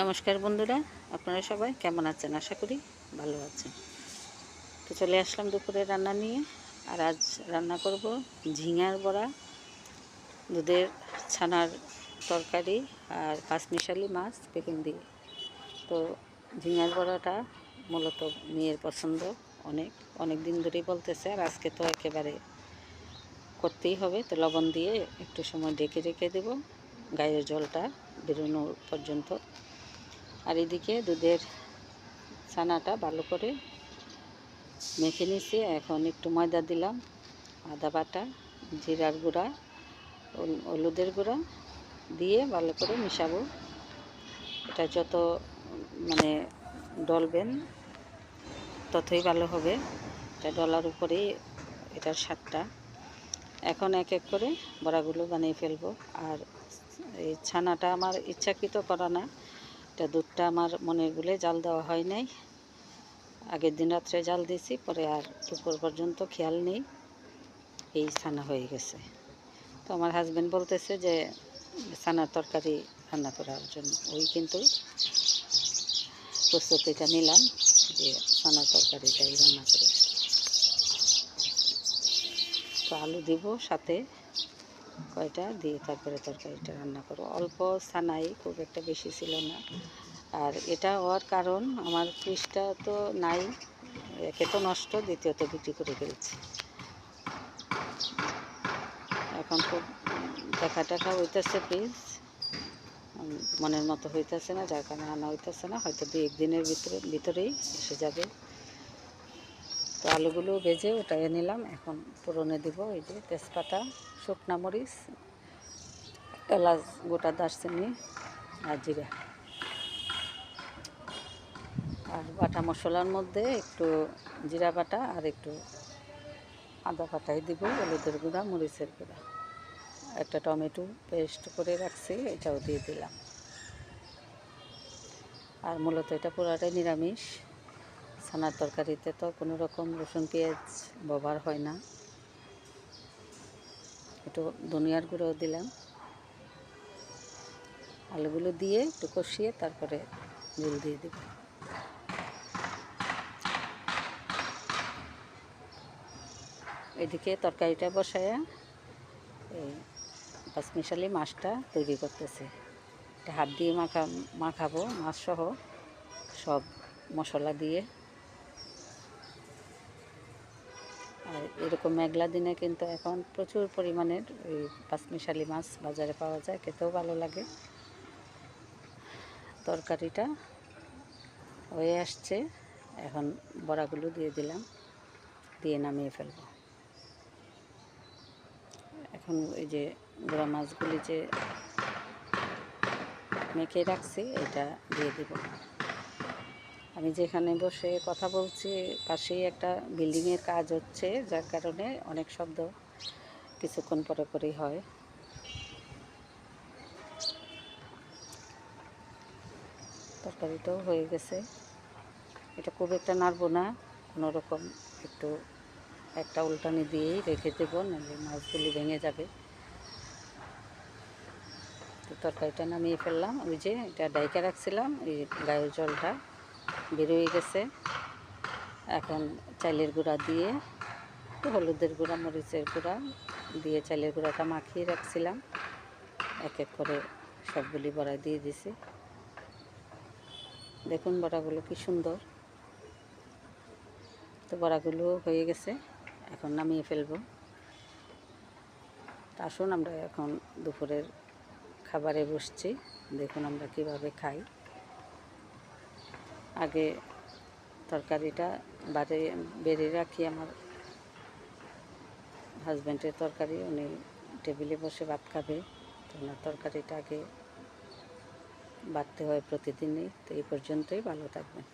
নমস্কার বন্ধুরা, আপনারা সবাই কেমন আছেন? আশা করি ভালো আছেন। তো চলে আসলাম দুপুরে রান্না নিয়ে, আর আজ রান্না করব ঝিঙার বড়া, দুধের ছানার তরকারি আর পাঁচমিশালি মাছ পেকিং দিয়ে। তো ঝিঙার বড়াটা মূলত মেয়ের পছন্দ অনেক অনেক দিন ধরেই বলতেছে, আর আজকে তো একেবারে করতেই হবে, তো লবণ দিয়ে একটু সময় ডেকে রেখে দেব। গায়ের জলটা বেরোনোর পর্যন্ত। আর এদিকে দুধের ছানাটা ভালো করে মেখে নিয়েছি এখন একটু ময়দা দিলাম, আদা বাটা, জিরার গুঁড়া হলুদের গুঁড়া দিয়ে ভালো করে মিশাবো। এটা যত মানে ডলবেন ততই ভালো হবে। এটা ডলার উপরেই এটার স্বাদটা। এখন এক এক করে বড়াগুলো বানিয়ে ফেলব। আর এই ছানাটা আমার ইচ্ছাকৃত করা না। এটা দুধটা আমার মনের বলে জাল দেওয়া হয় নাই। আগের দিন রাত্রে জাল দিয়েছি পরে আর দুপুর পর্যন্ত খেয়াল নেই। এই ছানা হয়ে গেছে। তো আমার হাজব্যান্ড বলতেছে যে, ছানার তরকারি রান্না করার জন্য। ওই কিন্তু প্রস্তুতিটা নিলাম যে ছানার তরকারিটাই রান্না করে। তো আলু দিব সাথে কয়টা? দিয়ে তারপরে তরকারিটা রান্না করো অল্প ছানাই খুব একটা বেশি ছিল না। আর এটা হওয়ার কারণ আমার ফ্রিজটা তো নাই, একে তো নষ্ট, দ্বিতীয়ত বিক্রি করে ফেলছি। এখন খুব দেখা টাকা হইতেছে ফ্রিজ। মনের মতো হইতেছে না, যার কারণে আনা হইতেছে না। হয়তো দু একদিনের ভিতরে, ভিতরেই এসে যাবে। তো আলুগুলো ভেজে ওটাই নিলাম। এখন পুরনে দিব এই যে তেজপাতা, শুকনা মরিচ, এলাচ, গোটা দারচিনি আর জিরা। আর বাটা মশলার মধ্যে একটু জিরা বাটা আর একটু আদা বাটাই দিব, হলুদের গুঁড়া, মরিচের গুঁড়া। একটা টমেটো পেস্ট করে রাখছি, এটাও দিয়ে দিলাম। আর মূলত এটা পুরাটাই নিরামিষ। ছানার তরকারিতে তো কোনো রকম রসুন, পেঁয়াজ ব্যবহার হয় না। একটু ধনিয়ার গুঁড়ো দিলাম। আলুগুলো দিয়ে একটু কষিয়ে তারপরে জল দিয়ে দেব। এদিকে তরকারিটা বসায়া এই পাঁচমিশালি মাছটা তৈরি করতেছে। হাত দিয়ে মাখা, মাখাবো মাছ সহ সব মশলা দিয়ে আর এরকম মেঘলা দিনে কিন্তু এখন প্রচুর পরিমাণের ওই পাঁচমিশালি মাছ বাজারে পাওয়া যায়, খেতেও ভালো লাগে। তরকারিটা হয়ে আসছে, এখন বড়াগুলো দিয়ে দিলাম, দিয়ে নামিয়ে ফেলব। এখন ওই যে গোড়া মাছগুলি যে মেখে রাখছি, এটা দিয়ে দিব। আমি যেখানে বসে কথা বলছি, পাশেই একটা বিল্ডিংয়ের কাজ হচ্ছে, যার কারণে অনেক শব্দ কিছুক্ষণ পরে পরেই হয়। তরকারিটাও হয়ে গেছে। এটা খুব একটা নাড়বো না, কোনো রকম একটু একটা উল্টানি দিয়েই রেখে দেবো, নাহলে মাছগুলি ভেঙে যাবে। তো তরকারিটা নামিয়ে ফেললাম। ওই যে এটা ডাইকা রাখছিলাম, এই গায়ের জলটা। বেরোয় গেছে। এখন চালের গুঁড়া দিয়ে হলুদের গুঁড়া, মরিচের গুঁড়া দিয়ে চালের গুঁড়াটা মাখিয়ে রাখছিলাম। এক এক করে সবগুলি বড়া দিয়ে দিছি। দেখুন বড়াগুলো কি সুন্দর। তো বড়াগুলো হয়ে গেছে, এখন নামিয়ে ফেলব। আসুন আমরা এখন দুপুরের খাবারে বসছি, দেখুন আমরা কীভাবে খাই। আগে তরকারিটা বাড়ি বেড়ে রাখি আমার হাজব্যান্ডের তরকারি, উনি টেবিলে বসে ভাত খাবে। তো ওনার তরকারিটা আগে বাড়তে হয় প্রতিদিনই। তো এই পর্যন্তই, ভালো থাকবেন।